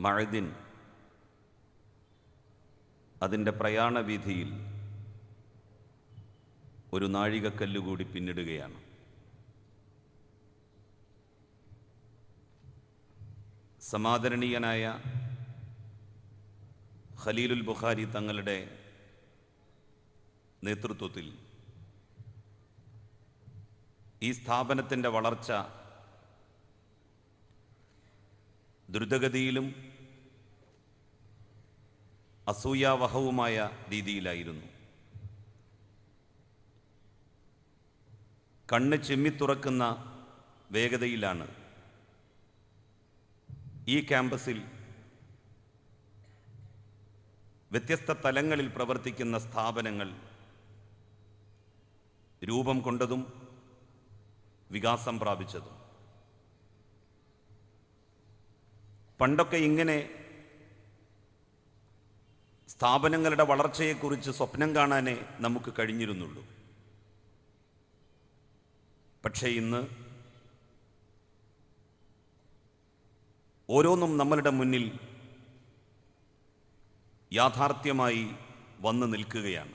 മഴദിൻ അതിന്റെ പ്രയാണവീഥിയിൽ ഒരു നാഴികക്കല്ലുകൂടി പിന്നിടുകയാണ്. സമാദരണീയനായ ഖലീലുൽ ബുഖാരി തങ്ങളുടെ നേതൃത്വത്തിൽ ഈ സ്ഥാപനത്തിന്റെ വളർച്ച ദ്രുതഗതിയിലും അസൂയാവഹവുമായ രീതിയിലായിരുന്നു. കണ്ണ് ചെമ്മിത്തുറക്കുന്ന വേഗതയിലാണ് ഈ ക്യാമ്പസിൽ വ്യത്യസ്ത തലങ്ങളിൽ പ്രവർത്തിക്കുന്ന സ്ഥാപനങ്ങൾ രൂപം കൊണ്ടതും വികാസം പ്രാപിച്ചതും. പണ്ടൊക്കെ ഇങ്ങനെ സ്ഥാപനങ്ങളുടെ വളർച്ചയെക്കുറിച്ച് സ്വപ്നം കാണാനേ നമുക്ക് കഴിഞ്ഞിരുന്നുള്ളൂ. പക്ഷേ ഇന്ന് ഓരോന്നും നമ്മളുടെ മുന്നിൽ യാഥാർത്ഥ്യമായി വന്നു നിൽക്കുകയാണ്.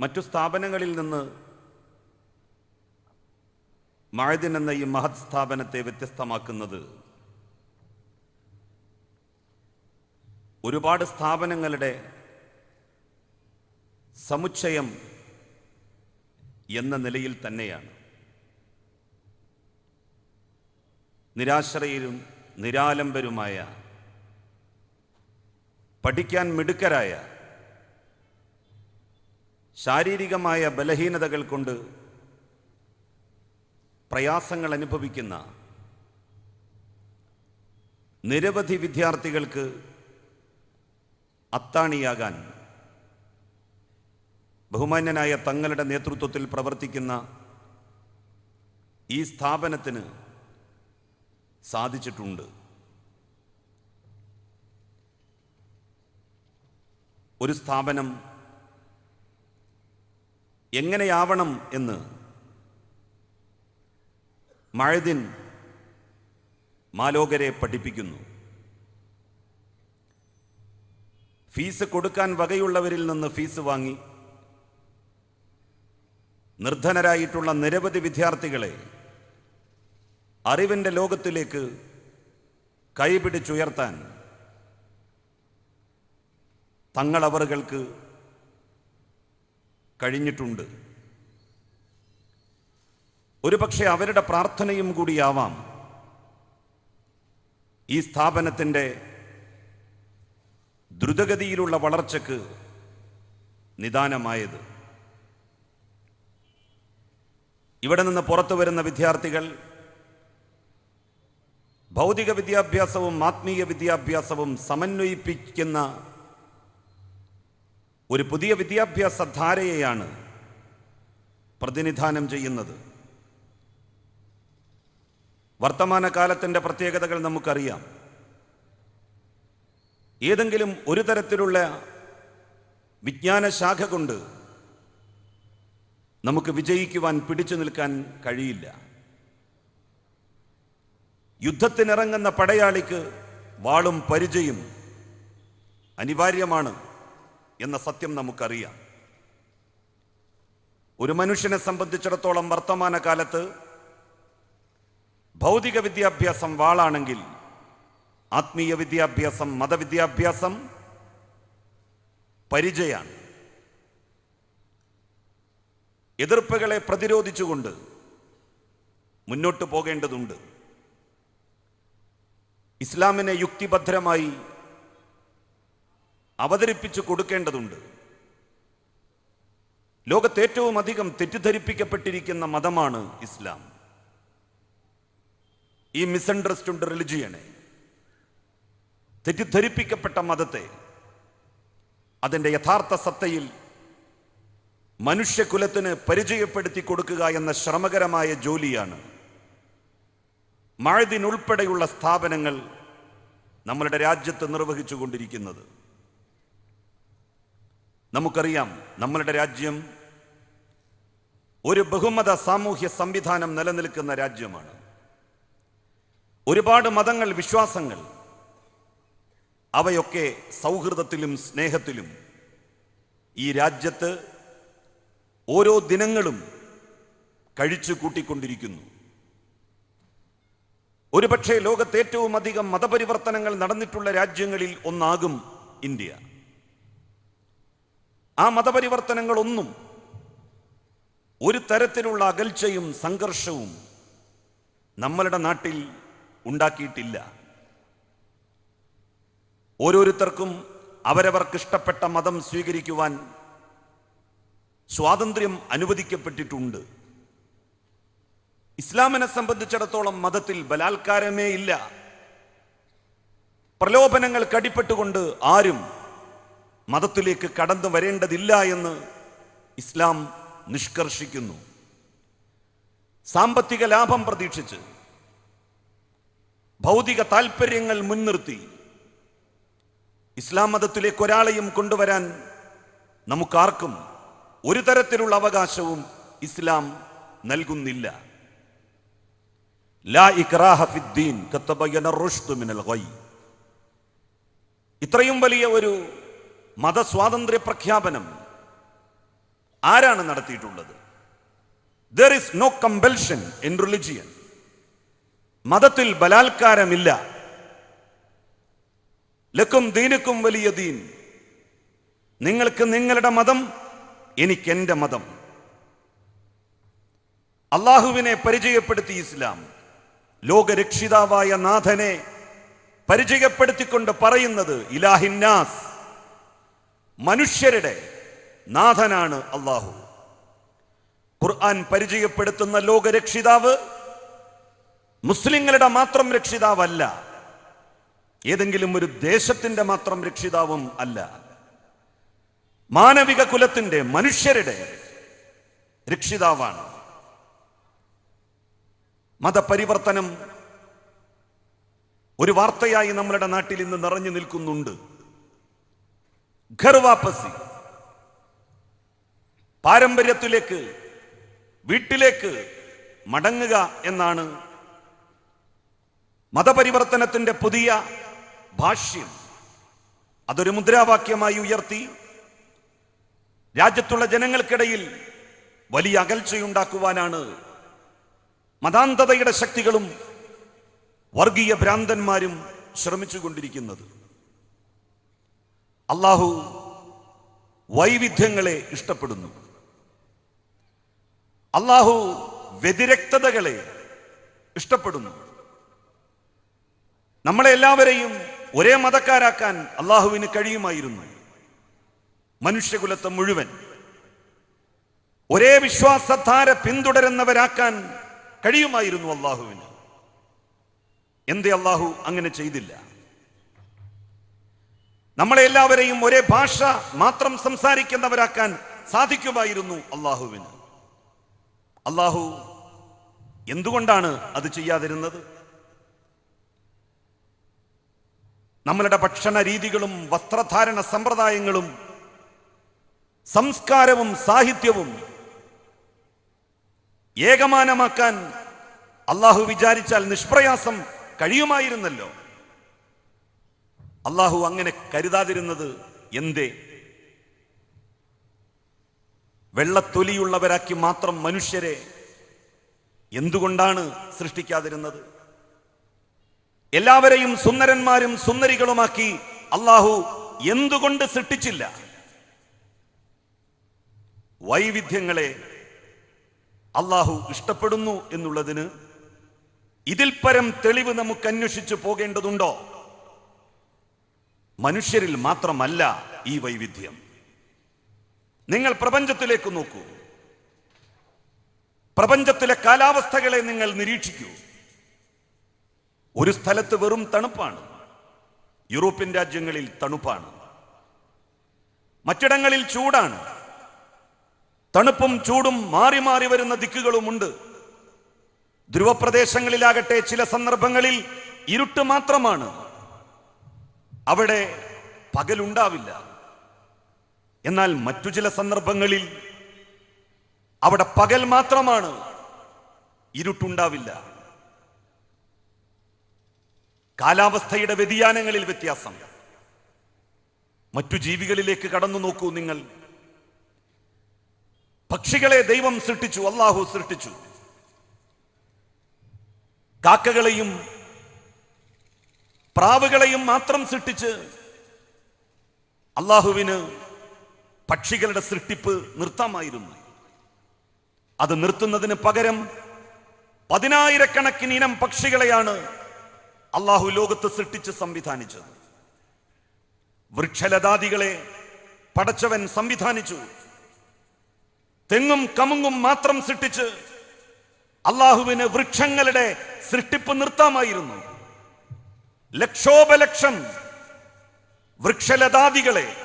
മറ്റു സ്ഥാപനങ്ങളിൽ നിന്ന് മഴദിൻ എന്ന ഈ മഹത് സ്ഥാപനത്തെ വ്യത്യസ്തമാക്കുന്നത് ഒരുപാട് സ്ഥാപനങ്ങളുടെ സമുച്ചയം എന്ന നിലയിൽ തന്നെയാണ്. നിരാശ്രയരും നിരാലംബരുമായ പഠിക്കാൻ മിടുക്കരായ ശാരീരികമായ ബലഹീനതകൾ കൊണ്ട് പ്രയാസങ്ങൾ അനുഭവിക്കുന്ന നിരവധി വിദ്യാർത്ഥികൾക്ക് അത്താണിയാകാൻ ബഹുമാന്യനായ തങ്ങളുടെ നേതൃത്വത്തിൽ പ്രവർത്തിക്കുന്ന ഈ സ്ഥാപനത്തിന് സാധിച്ചിട്ടുണ്ട്. ഒരു സ്ഥാപനം എങ്ങനെയാവണം എന്ന് മഴദിൻ മാലോകരെ പഠിപ്പിക്കുന്നു. ഫീസ് കൊടുക്കാൻ വകയുള്ളവരിൽ നിന്ന് ഫീസ് വാങ്ങി. നിർധനരായിട്ടുള്ള നിരവധി വിദ്യാർത്ഥികളെ അറിവിന്റെ ലോകത്തിലേക്ക് കൈപിടിച്ചുയർത്താൻ തങ്ങളവറുകൾക്ക് കഴിഞ്ഞിട്ടുണ്ട്. ഒരുപക്ഷെ അവരുടെ പ്രാർത്ഥനയും കൂടിയാവാം ഈ സ്ഥാപനത്തിന്റെ ദ്രുതഗതിയിലുള്ള വളർച്ചക്ക് നിദാനമായത്. ഇവിടെ നിന്ന് പുറത്തു വരുന്ന വിദ്യാർത്ഥികൾ ഭൗതിക വിദ്യാഭ്യാസവും ആത്മീയ വിദ്യാഭ്യാസവും സമന്വയിപ്പിക്കുന്ന ഒരു പുതിയ വിദ്യാഭ്യാസ ധാരയെയാണ് പ്രതിനിധാനം ചെയ്യുന്നത്. വർത്തമാനകാലത്തിന്റെ പ്രത്യേകതകൾ നമുക്കറിയാം. ഏതെങ്കിലും ഒരു തരത്തിലുള്ള വിജ്ഞാന ശാഖ കൊണ്ട് നമുക്ക് വിജയിക്കുവാൻ പിടിച്ചു നിൽക്കാൻ കഴിയില്ല. യുദ്ധത്തിനിറങ്ങുന്ന പടയാളിക്ക് വാളും പരിചയം അനിവാര്യമാണ് എന്ന സത്യം നമുക്കറിയാം. ഒരു മനുഷ്യനെ സംബന്ധിച്ചിടത്തോളം വർത്തമാനകാലത്ത് ഭൗതിക വിദ്യാഭ്യാസം വാളാണെങ്കിൽ ആത്മീയ വിദ്യാഭ്യാസം മതവിദ്യാഭ്യാസം പരിചയാണ് എതിർപ്പുകളെ പ്രതിരോധിച്ചുകൊണ്ട് മുന്നോട്ട് പോകേണ്ടതുണ്ട്. ഇസ്ലാമിനെ യുക്തിഭദ്രമായി അവതരിപ്പിച്ചു കൊടുക്കേണ്ടതുണ്ട്. ലോകത്ത് ഏറ്റവും അധികം തെറ്റിദ്ധരിപ്പിക്കപ്പെട്ടിരിക്കുന്ന മതമാണ് ഇസ്ലാം. ഈ മിസ്അണ്ടർസ്റ്റുണ്ട് റിലിജിയനെ തെറ്റിദ്ധരിപ്പിക്കപ്പെട്ട മതത്തെ അതിന്റെ യഥാർത്ഥ സത്തയിൽ മനുഷ്യകുലത്തിന് പരിചയപ്പെടുത്തി കൊടുക്കുക എന്ന ശ്രമകരമായ ജോലിയാണ് മഴദിനുൾപ്പെടെയുള്ള സ്ഥാപനങ്ങൾ നമ്മളുടെ രാജ്യത്ത് നിർവഹിച്ചു കൊണ്ടിരിക്കുന്നത്. നമുക്കറിയാം നമ്മളുടെ രാജ്യം ഒരു ബഹുമത സാമൂഹ്യ സംവിധാനം നിലനിൽക്കുന്ന രാജ്യമാണ്. ഒരുപാട് മതങ്ങൾ വിശ്വാസങ്ങൾ അവയൊക്കെ സൗഹൃദത്തിലും സ്നേഹത്തിലും ഈ രാജ്യത്ത് ഓരോ ദിനങ്ങളും കഴിച്ചു കൂട്ടിക്കൊണ്ടിരിക്കുന്നു. ഒരുപക്ഷെ ലോകത്ത് ഏറ്റവും അധികം മതപരിവർത്തനങ്ങൾ നടന്നിട്ടുള്ള രാജ്യങ്ങളിൽ ഒന്നാകും ഇന്ത്യ. ആ മതപരിവർത്തനങ്ങളൊന്നും ഒരു തരത്തിലുള്ള അകൽച്ചയും സംഘർഷവും നമ്മളുടെ നാട്ടിൽ ഉണ്ടാക്കിയിട്ടില്ല. ഓരോരുത്തർക്കും അവരവർക്ക് ഇഷ്ടപ്പെട്ട മതം സ്വീകരിക്കുവാൻ സ്വാതന്ത്ര്യം അനുവദിക്കപ്പെട്ടിട്ടുണ്ട്. ഇസ്ലാമിനെ സംബന്ധിച്ചിടത്തോളം മതത്തിൽ ബലാത്കാരമേ ഇല്ല. പ്രലോഭനങ്ങൾ കടിപ്പെട്ടുകൊണ്ട് ആരും മതത്തിലേക്ക് കടന്നു വരേണ്ടതില്ല എന്ന് ഇസ്ലാം നിഷ്കർഷിക്കുന്നു. സാമ്പത്തിക ലാഭം പ്രതീക്ഷിച്ച് ഭൗതിക താൽപ്പര്യങ്ങൾ മുൻനിർത്തി ഇസ്ലാം മതത്തിലേക്ക് ഒരാളെയും കൊണ്ടുവരാൻ നമുക്കാർക്കും ഒരു തരത്തിലുള്ള അവകാശവും ഇസ്ലാം നൽകുന്നില്ല. ഇത്രയും വലിയ ഒരു മതസ്വാതന്ത്ര്യ പ്രഖ്യാപനം ആരാണ് നടത്തിയിട്ടുള്ളത്? There is no compulsion in religion മതത്തിൽ ബലാത്കാരമില്ല. ലക്കും ദീനക്കും വലിയ ദീൻ. നിങ്ങൾക്ക് നിങ്ങളുടെ മതം എനിക്ക് എന്റെ മതം. അള്ളാഹുവിനെ പരിചയപ്പെടുത്തി ഇസ്ലാം. ലോകരക്ഷിതാവായ നാഥനെ പരിചയപ്പെടുത്തിക്കൊണ്ട് പറയുന്നത് ഇലാഹിന്നാസ് മനുഷ്യരുടെ നാഥനാണ് അള്ളാഹു. ഖുർആൻ പരിചയപ്പെടുത്തുന്ന ലോകരക്ഷിതാവ് മുസ്ലിങ്ങളുടെ മാത്രം രക്ഷിതാവല്ല. ഏതെങ്കിലും ഒരു ദേശത്തിന്റെ മാത്രം രക്ഷിതാവും അല്ല. മാനവിക കുലത്തിന്റെ മനുഷ്യരുടെ രക്ഷിതാവാണ്. മതപരിവർത്തനം ഒരു വാർത്തയായി നമ്മളുടെ നാട്ടിൽ ഇന്ന് നിറഞ്ഞു നിൽക്കുന്നുണ്ട്. ഘർ വാപ്പസി പാരമ്പര്യത്തിലേക്ക് വീട്ടിലേക്ക് മടങ്ങുക എന്നാണ് മതപരിവർത്തനത്തിന്റെ പുതിയ ഭാഷ്യം. അതൊരു മുദ്രാവാക്യമായി ഉയർത്തി. രാജ്യത്തുള്ള ജനങ്ങൾക്കിടയിൽ വലിയ അകൽച്ചയുണ്ടാക്കുവാനാണ് മതാന്തതയുടെ ശക്തികളും വർഗീയ ഭ്രാന്തന്മാരും ശ്രമിച്ചുകൊണ്ടിരിക്കുന്നത്. അള്ളാഹു വൈവിധ്യങ്ങളെ ഇഷ്ടപ്പെടുന്നു. അള്ളാഹു വ്യതിരക്തതകളെ ഇഷ്ടപ്പെടുന്നു. നമ്മളെ എല്ലാവരെയും ഒരേ മതക്കാരാക്കാൻ അള്ളാഹുവിന് കഴിയുമായിരുന്നു. മനുഷ്യകുലത്തെ മുഴുവൻ. ഒരേ വിശ്വാസധാര പിന്തുടരുന്നവരാക്കാൻ കഴിയുമായിരുന്നു അള്ളാഹുവിന്. എന്തേ അള്ളാഹു അങ്ങനെ ചെയ്തില്ല. നമ്മളെ എല്ലാവരെയും ഒരേ ഭാഷ മാത്രം സംസാരിക്കുന്നവരാക്കാൻ സാധിക്കുമായിരുന്നു അള്ളാഹുവിന്. അള്ളാഹു എന്തുകൊണ്ടാണ് അത് ചെയ്യാതിരുന്നത്? നമ്മളുടെ ഭക്ഷണ രീതികളും വസ്ത്രധാരണ സമ്പ്രദായങ്ങളും സംസ്കാരവും സാഹിത്യവും ഏകമാനമാക്കാൻ അള്ളാഹു വിചാരിച്ചാൽ നിഷ്പ്രയാസം കഴിയുമായിരുന്നല്ലോ. അള്ളാഹു അങ്ങനെ കരുതാതിരുന്നത് എന്തേ? വെള്ളത്തൊലിയുള്ളവരാക്കി മാത്രം മനുഷ്യരെ എന്തുകൊണ്ടാണ് സൃഷ്ടിക്കാതിരുന്നത്? എല്ലാവരെയും സുന്ദരന്മാരും സുന്ദരികളുമാക്കി അള്ളാഹു എന്തുകൊണ്ട് സൃഷ്ടിച്ചില്ല? വൈവിധ്യങ്ങളെ അള്ളാഹു ഇഷ്ടപ്പെടുന്നു എന്നുള്ളതിന് ഇതിൽ പരം തെളിവ് നമുക്ക് അന്വേഷിച്ചു പോകേണ്ടതുണ്ടോ? മനുഷ്യരിൽ മാത്രമല്ല ഈ വൈവിധ്യം. നിങ്ങൾ പ്രപഞ്ചത്തിലേക്ക് നോക്കൂ. പ്രപഞ്ചത്തിലെ കാലാവസ്ഥകളെ നിങ്ങൾ നിരീക്ഷിക്കൂ. ഒരു സ്ഥലത്ത് വെറും തണുപ്പാണ്. യൂറോപ്യൻ രാജ്യങ്ങളിൽ തണുപ്പാണ്. മറ്റിടങ്ങളിൽ ചൂടാണ്. തണുപ്പും ചൂടും മാറി മാറി വരുന്ന ദിക്കുകളുമുണ്ട്. ധ്രുവപ്രദേശങ്ങളിലാകട്ടെ ചില സന്ദർഭങ്ങളിൽ ഇരുട്ട് മാത്രമാണ്. അവിടെ പകലുണ്ടാവില്ല. എന്നാൽ മറ്റു ചില സന്ദർഭങ്ങളിൽ അവിടെ പകൽ മാത്രമാണ്. ഇരുട്ടുണ്ടാവില്ല. കാലാവസ്ഥയുടെ വ്യതിയാനങ്ങളിൽ വ്യത്യാസം. മറ്റു ജീവികളിലേക്ക് കടന്നു നോക്കൂ നിങ്ങൾ. പക്ഷികളെ ദൈവം സൃഷ്ടിച്ചു അള്ളാഹു സൃഷ്ടിച്ചു. കാക്കകളെയും പ്രാവുകളെയും മാത്രം സൃഷ്ടിച്ച് അള്ളാഹുവിന് പക്ഷികളുടെ സൃഷ്ടിപ്പ് നിർത്താമായിരുന്നു. അത് നിർത്തുന്നതിന് പകരം പതിനായിരക്കണക്കിന് ഇനം പക്ഷികളെയാണ് അള്ളാഹു ലോകത്ത് സൃഷ്ടിച്ച് സംവിധാനിച്ചത്. വൃക്ഷലതാദികളെ പടച്ചവൻ സംവിധാനിച്ചു. തെങ്ങും കമുങ്ങും മാത്രം സൃഷ്ടിച്ച് അള്ളാഹുവിന് വൃക്ഷങ്ങളുടെ സൃഷ്ടിപ്പ് നിർത്താമായിരുന്നു. ലക്ഷോപലക്ഷം വൃക്ഷലതാദികളെ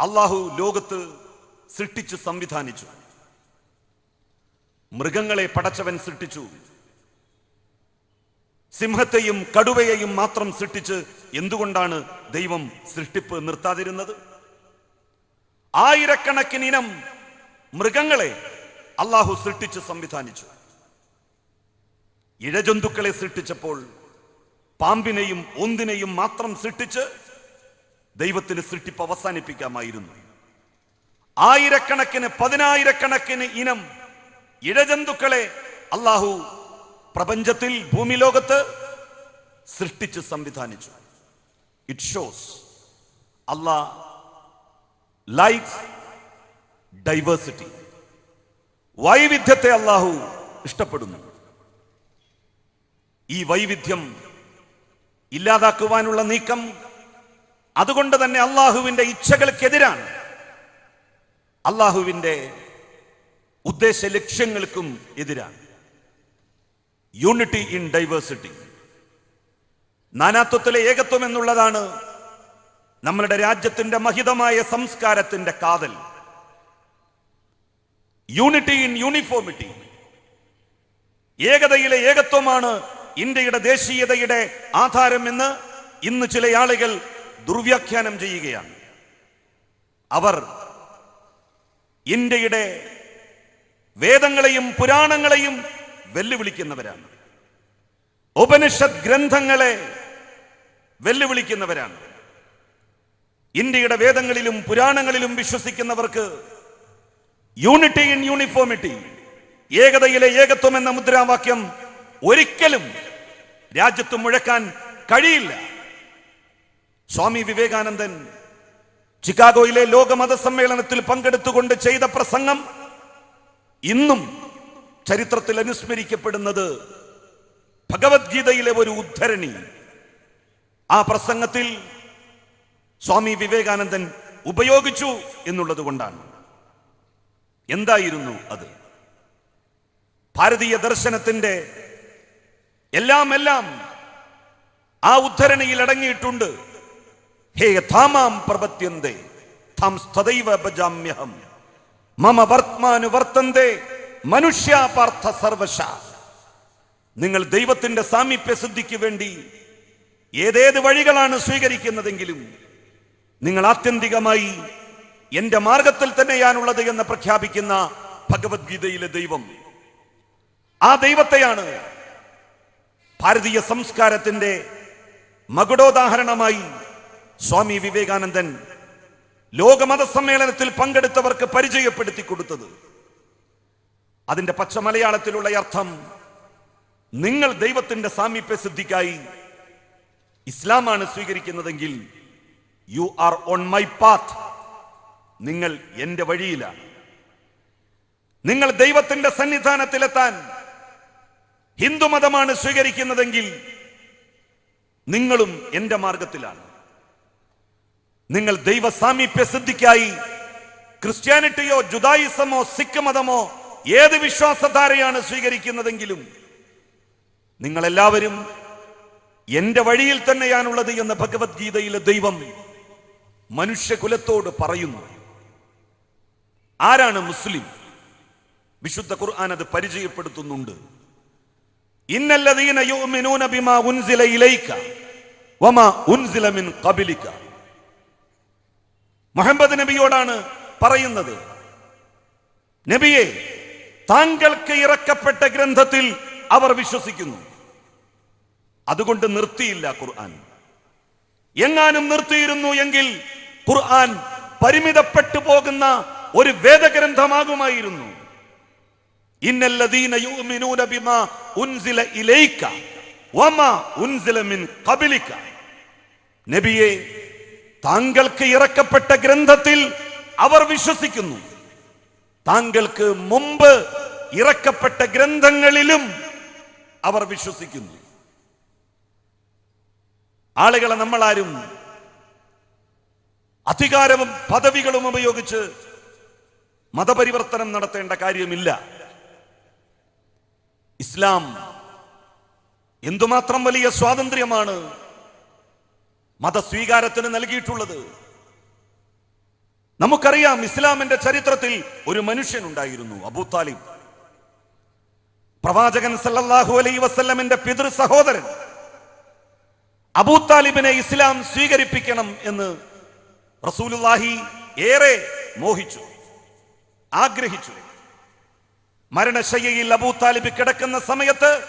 അള്ളാഹു ലോകത്ത് സൃഷ്ടിച്ച് സംവിധാനിച്ചു. മൃഗങ്ങളെ പടച്ചവൻ സൃഷ്ടിച്ചു. സിംഹത്തെയും കടുവയെയും മാത്രം സൃഷ്ടിച്ച് എന്തുകൊണ്ടാണ് ദൈവം സൃഷ്ടിപ്പ് നിർത്താതിരുന്നത്? ആയിരക്കണക്കിന് ഇനം മൃഗങ്ങളെ അള്ളാഹു സൃഷ്ടിച്ച് സംവിധാനിച്ചു. ഇഴജന്തുക്കളെ സൃഷ്ടിച്ചപ്പോൾ പാമ്പിനെയും ഒന്നിനെയും മാത്രം സൃഷ്ടിച്ച് ദൈവത്തിന് സൃഷ്ടിപ്പ് അവസാനിപ്പിക്കാമായിരുന്നു. ആയിരക്കണക്കിന് പതിനായിരക്കണക്കിന് ഇനം ഇഴജന്തുക്കളെ അള്ളാഹു പ്രപഞ്ചത്തിൽ ഭൂമി ലോകത്ത് സൃഷ്ടിച്ച് സംവിധാനിച്ചു. It shows all life diversity വൈവിധ്യത്തെ അള്ളാഹു ഇഷ്ടപ്പെടുന്നു. ഈ വൈവിധ്യം ഇല്ലാതാക്കുവാനുള്ള നീക്കം അതുകൊണ്ട് തന്നെ അള്ളാഹുവിന്റെ ഇച്ഛകൾക്കെതിരാണ്. അള്ളാഹുവിന്റെ ഉദ്ദേശ ലക്ഷ്യങ്ങൾക്കും എതിരാണ്. യൂണിറ്റി ഇൻ ഡൈവേഴ്സിറ്റി നാനാത്വത്തിലെ ഏകത്വം എന്നുള്ളതാണ് നമ്മളുടെ രാജ്യത്തിന്റെ മഹിതമായ സംസ്കാരത്തിന്റെ കാതൽ. യൂണിറ്റി ഇൻ യൂണിഫോമിറ്റി ഏകതയിലെ ഏകത്വമാണ് ഇന്ത്യയുടെ ദേശീയതയുടെ ആധാരം എന്ന് ഇന്ന് ചില ആളുകൾ ദുർവ്യാഖ്യാനം ചെയ്യുകയാണ്. അവർ ഇന്ത്യയുടെ വേദങ്ങളെയും പുരാണങ്ങളെയും വെല്ലുവിളിക്കുന്നവരാണ്. ഉപനിഷത് ഗ്രന്ഥങ്ങളെ വെല്ലുവിളിക്കുന്നവരാണ്. ഇന്ത്യയുടെ വേദങ്ങളിലും പുരാണങ്ങളിലും വിശ്വസിക്കുന്നവർക്ക് യൂണിറ്റി ഇൻ യൂണിഫോമിറ്റി ഏകതയിലെ ഏകത്വം എന്ന മുദ്രാവാക്യം ഒരിക്കലും രാജ്യത്ത് മുഴക്കാൻ കഴിയില്ല. സ്വാമി വിവേകാനന്ദൻ ചിക്കാഗോയിലെ ലോകമത സമ്മേളനത്തിൽ പങ്കെടുത്തുകൊണ്ട് ചെയ്ത പ്രസംഗം ഇന്നും ചരിത്രത്തിൽ അനുസ്മരിക്കപ്പെടുന്നത് ഭഗവത്ഗീതയിലെ ഒരു ഉദ്ധരണി. ആ പ്രസംഗത്തിൽ സ്വാമി വിവേകാനന്ദൻ ഉപയോഗിച്ചു എന്നുള്ളത് കൊണ്ടാണ്. എന്തായിരുന്നു അത്? ഭാരതീയ ദർശനത്തിന്റെ എല്ലാം എല്ലാം ആ ഉദ്ധരണിയിൽ അടങ്ങിയിട്ടുണ്ട്. ഹേ ധാമാം പ്രപത്യന്തേ ഥാം സ്തദൈവ ഭജാമ്യഹം മമ വർത്തമാനു വർത്തന്തേ മനുഷ്യാപാർത്ഥ സർവശ. നിങ്ങൾ ദൈവത്തിന്റെ സാമീപ്യ സിദ്ധിക്ക് വേണ്ടി ഏതേത് വഴികളാണ് സ്വീകരിക്കുന്നതെങ്കിലും നിങ്ങൾ ആത്യന്തികമായി എന്റെ മാർഗത്തിൽ തന്നെയാണുള്ളത് എന്ന് പ്രഖ്യാപിക്കുന്ന ഭഗവത്ഗീതയിലെ ദൈവം. ആ ദൈവത്തെയാണ് ഭാരതീയ സംസ്കാരത്തിന്റെ മകുടോദാഹരണമായി സ്വാമി വിവേകാനന്ദൻ ലോകമത സമ്മേളനത്തിൽ പങ്കെടുത്തവർക്ക് പരിചയപ്പെടുത്തി കൊടുത്തത്. അതിന്റെ പച്ച മലയാളത്തിലുള്ള അർത്ഥം നിങ്ങൾ ദൈവത്തിന്റെ സാമീപ്യ സിദ്ധിക്കായി ഇസ്ലാമാണ് സ്വീകരിക്കുന്നതെങ്കിൽ you are on my path നിങ്ങൾ എന്റെ വഴിയിലാണ്. നിങ്ങൾ ദൈവത്തിന്റെ സന്നിധാനത്തിലെത്താൻ ഹിന്ദുമതമാണ് സ്വീകരിക്കുന്നതെങ്കിൽ നിങ്ങളും എന്റെ മാർഗത്തിലാണ്. നിങ്ങൾ ദൈവ സാമീപ്യ സിദ്ധിക്കായി ക്രിസ്ത്യാനിറ്റിയോ ജുദായിസമോ സിഖ് മതമോ ഏത് വിശ്വാസധാരയാണ് സ്വീകരിക്കുന്നതെങ്കിലും നിങ്ങളെല്ലാവരും എന്റെ വഴിയിൽ തന്നെയാണുള്ളത് എന്ന് ഭഗവത്ഗീതയിലെ ദൈവം മനുഷ്യകുലത്തോട് പറയുന്നു. ആരാണ് മുസ്ലിം? വിശുദ്ധ ഖുർആൻ അത് പരിചയപ്പെടുത്തുന്നുണ്ട്. മുഹമ്മദ് നബിയോടാണ് പറയുന്നത് നബിയെ താങ്കൾക്ക് ഇറക്കപ്പെട്ട ഗ്രന്ഥത്തിൽ അവർ വിശ്വസിക്കുന്നു. അതുകൊണ്ട് നിർത്തിയില്ല ഖുർആൻ. എങ്ങാനും നിർത്തിയിരുന്നു എങ്കിൽ ഖുർആൻ പരിമിതപ്പെട്ടു പോകുന്ന ഒരു വേദഗ്രന്ഥമാകുമായിരുന്നു. ഇന്നല്ലദീന ബിമാ ഉൻസില ഇലൈക വമാ ഉൻസില മിൻ ഖബലിക. നബിയെ താങ്കൾക്ക് ഇറക്കപ്പെട്ട ഗ്രന്ഥത്തിൽ അവർ വിശ്വസിക്കുന്നു. താങ്കൾക്ക് മുമ്പ് ഇറക്കപ്പെട്ട ഗ്രന്ഥങ്ങളിലും അവർ വിശ്വസിക്കുന്നു. ആളുകളെ നമ്മളാരും അധികാരവും പദവികളും ഉപയോഗിച്ച് മതപരിവർത്തനം നടത്തേണ്ട കാര്യമില്ല. ഇസ്ലാം എന്തുമാത്രം വലിയ സ്വാതന്ത്ര്യമാണ് മതസ്വീകാരത്തിന് നൽകിയിട്ടുള്ളത്. നമുക്കറിയാം ഇസ്ലാമിന്റെ ചരിത്രത്തിൽ ഒരു മനുഷ്യനുണ്ടായിരുന്നു അബൂ താലിബ്. പ്രവാചകൻ സല്ലല്ലാഹു അലൈ വസ്ല്ലമിന്റെ പിതൃ സഹോദരൻ. അബൂ താലിബിനെ ഇസ്ലാം സ്വീകരിപ്പിക്കണം എന്ന് റസൂലുള്ളാഹി ഏറെ മോഹിച്ചു ആഗ്രഹിച്ചു. മരണശയ്യയിൽ അബൂ താലിബ് കിടക്കുന്ന സമയത്ത്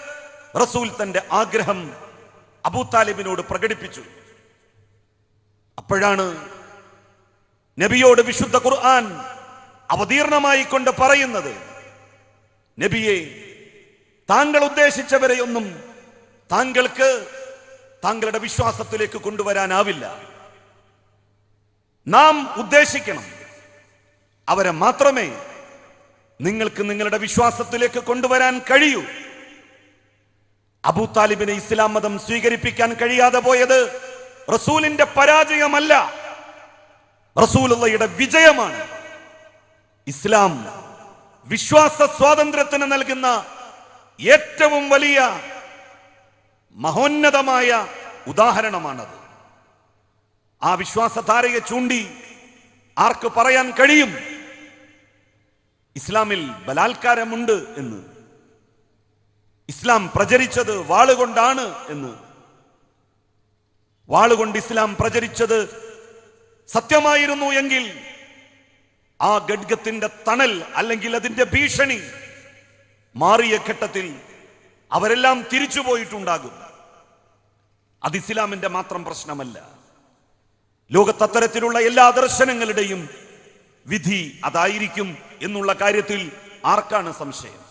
റസൂൽ തന്റെ ആഗ്രഹം അബൂ താലിബിനോട് പ്രകടിപ്പിച്ചു. അപ്പോഴാണ് നബിയോട് വിശുദ്ധ ഖുർആൻ അവതീർണമായി കൊണ്ട് പറയുന്നത് നബിയെ താങ്കൾ ഉദ്ദേശിച്ചവരെയൊന്നും താങ്കൾക്ക് താങ്കളുടെ വിശ്വാസത്തിലേക്ക് കൊണ്ടുവരാനാവില്ല. നാം ഉദ്ദേശിക്കണം അവരെ മാത്രമേ നിങ്ങൾക്ക് നിങ്ങളുടെ വിശ്വാസത്തിലേക്ക് കൊണ്ടുവരാൻ കഴിയൂ. അബൂ താലിബിനെ ഇസ്ലാം മതം സ്വീകരിപ്പിക്കാൻ കഴിയാതെ പോയത് റസൂലിന്റെ പരാജയമല്ല. റസൂലുള്ളയുടെ വിജയമാണ്. ഇസ്ലാം വിശ്വാസ സ്വാതന്ത്ര്യത്തിന് നൽകുന്ന ഏറ്റവും വലിയ മഹോന്നതമായ ഉദാഹരണമാണത്. ആ വിശ്വാസധാരയെ ചൂണ്ടി ആർക്ക് പറയാൻ കഴിയും? ഇസ്ലാമിൽ ബലാത്കാരമുണ്ട് എന്ന്. ഇസ്ലാം പ്രചരിച്ചത് വാളുകൊണ്ടാണ് എന്ന്. വാളുകൊണ്ട് ഇസ്ലാം പ്രചരിച്ചത് സത്യമായിരുന്നു എങ്കിൽ ആ ഗഡ്ഗത്തിന്റെ തണൽ അല്ലെങ്കിൽ അതിന്റെ ഭീഷണി മാറിയ ഘട്ടത്തിൽ അവരെല്ലാം തിരിച്ചു പോയിട്ടുണ്ടാകും. അത് ഇസ്ലാമിന്റെ മാത്രം പ്രശ്നമല്ല. ലോകത്തരത്തിലുള്ള എല്ലാ ദർശനങ്ങളുടെയും വിധി അതായിരിക്കും എന്നുള്ള കാര്യത്തിൽ ആർക്കാണ് സംശയം?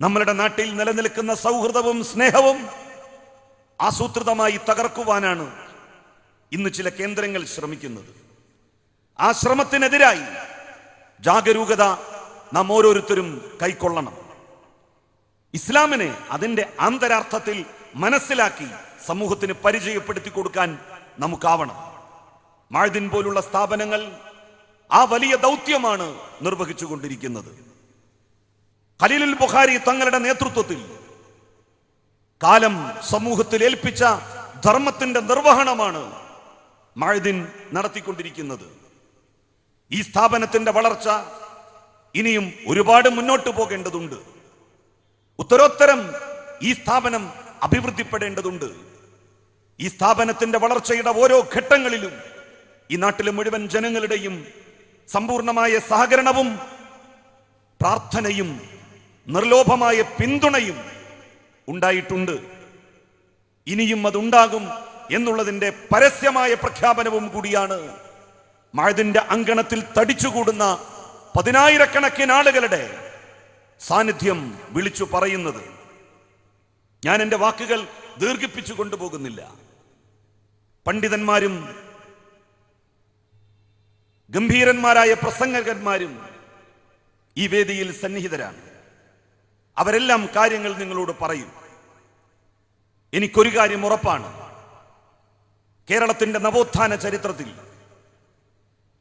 നമ്മളുടെ നാട്ടിൽ നിലനിൽക്കുന്ന സൗഹൃദവും സ്നേഹവും ആസൂത്രിതമായി തകർക്കുവാനാണ് ഇന്ന് ചില കേന്ദ്രങ്ങൾ ശ്രമിക്കുന്നത്. ആ ശ്രമത്തിനെതിരായി ജാഗരൂകത നാം ഓരോരുത്തരും കൈക്കൊള്ളണം. ഇസ്ലാമിനെ അതിന്റെ ആന്തരാർത്ഥത്തിൽ മനസ്സിലാക്കി സമൂഹത്തിന് പരിചയപ്പെടുത്തി കൊടുക്കാൻ നമുക്കാവണം. മാഴ്ദിൻ പോലുള്ള സ്ഥാപനങ്ങൾ ആ വലിയ ദൗത്യമാണ് നിർവഹിച്ചുകൊണ്ടിരിക്കുന്നത്. ഖലീലുൽ ബുഖാരി തങ്ങളുടെ നേതൃത്വത്തിൽ കാലം സമൂഹത്തിൽ ഏൽപ്പിച്ച ധർമ്മത്തിന്റെ നിർവഹണമാണ് മാഴ്ദിൻ നടത്തിക്കൊണ്ടിരിക്കുന്നത്. ഈ സ്ഥാപനത്തിന്റെ വളർച്ച ഇനിയും ഒരുപാട് മുന്നോട്ട് പോകേണ്ടതുണ്ട്. ഉത്തരോത്തരം ഈ സ്ഥാപനം അഭിവൃദ്ധിപ്പെടേണ്ടതുണ്ട്. ഈ സ്ഥാപനത്തിന്റെ വളർച്ചയുടെ ഓരോ ഘട്ടങ്ങളിലും ഈ നാട്ടിലെ മുഴുവൻ ജനങ്ങളുടെയും സമ്പൂർണമായ സഹകരണവും പ്രാർത്ഥനയും നിർലോഭമായ പിന്തുണയും ഉണ്ടായിട്ടുണ്ട്. ഇനിയും അതുണ്ടാകും. എന്നുള്ളതിന്റെ പരസ്യമായ പ്രഖ്യാപനവും കൂടിയാണ് മഴതിന്റെ അങ്കണത്തിൽ തടിച്ചുകൂടുന്ന പതിനായിരക്കണക്കിന് ആളുകളുടെ സാന്നിധ്യം വിളിച്ചു പറയുന്നത്. ഞാൻ എന്റെ വാക്കുകൾ ദീർഘിപ്പിച്ചു കൊണ്ടുപോകുന്നില്ല. പണ്ഡിതന്മാരും ഗംഭീരന്മാരായ പ്രസംഗകന്മാരും ഈ വേദിയിൽ സന്നിഹിതരാണ്. അവരെല്ലാം കാര്യങ്ങൾ നിങ്ങളോട് പറയും. എനിക്കൊരു കാര്യം ഉറപ്പാണ്. കേരളത്തിന്റെ നവോത്ഥാന ചരിത്രത്തിൽ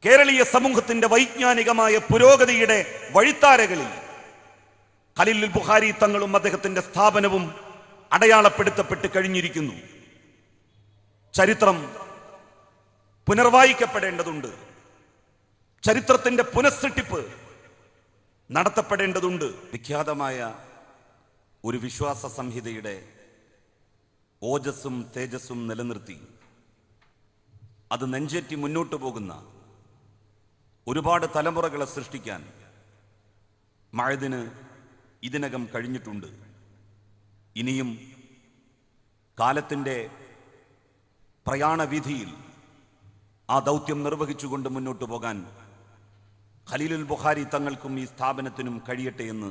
കേരളീയ സമൂഹത്തിന്റെ വൈജ്ഞാനികമായ പുരോഗതിയുടെ വഴിത്താരകളിൽ ഖലീൽ ബുഖാരി തങ്ങളും അദ്ദേഹത്തിന്റെ സ്ഥാപനവും അടയാളപ്പെടുത്തപ്പെട്ട് കഴിഞ്ഞിരിക്കുന്നു. ചരിത്രം പുനർവായിക്കപ്പെടേണ്ടതുണ്ട്. ചരിത്രത്തിന്റെ പുനഃസൃഷ്ടിപ്പ് നടത്തപ്പെടേണ്ടതുണ്ട്. വിഖ്യാതമായ ഒരു വിശ്വാസ സംഹിതയുടെ ഓജസ്സും തേജസ്സും നിലനിർത്തി അത് നെഞ്ചേറ്റി മുന്നോട്ട് പോകുന്ന ഒരുപാട് തലമുറകളെ സൃഷ്ടിക്കാൻ മഴതിന് ഇതിനകം കഴിഞ്ഞിട്ടുണ്ട്. ഇനിയും കാലത്തിന്റെ പ്രയാണവിധിയിൽ ആ ദൗത്യം നിർവഹിച്ചുകൊണ്ട് മുന്നോട്ട് പോകാൻ ഖലീലുൽ ബുഖാരി തങ്ങൾക്കും ഈ സ്ഥാപനത്തിനും കഴിയട്ടെ എന്ന്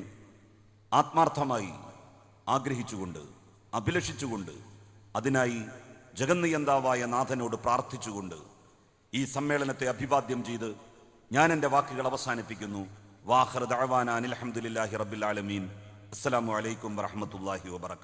ആത്മാർത്ഥമായി ആഗ്രഹിച്ചുകൊണ്ട് അഭിലഷിച്ചുകൊണ്ട് അതിനായി ജഗന്നിയന്താവായ നാഥനോട് പ്രാർത്ഥിച്ചുകൊണ്ട് ഈ സമ്മേളനത്തെ അഭിവാദ്യം ചെയ്ത് ഞാൻ എന്റെ വാക്കുകൾ അവസാനിപ്പിക്കുന്നു. വാഹർ ദഅവാന അനിൽ അൽഹംദുലില്ലാഹി റബ്ബിൽ ആലമീൻ. അസ്സലാമു അലൈക്കും വറഹ്മത്തുള്ളാഹി വബറകാതുഹു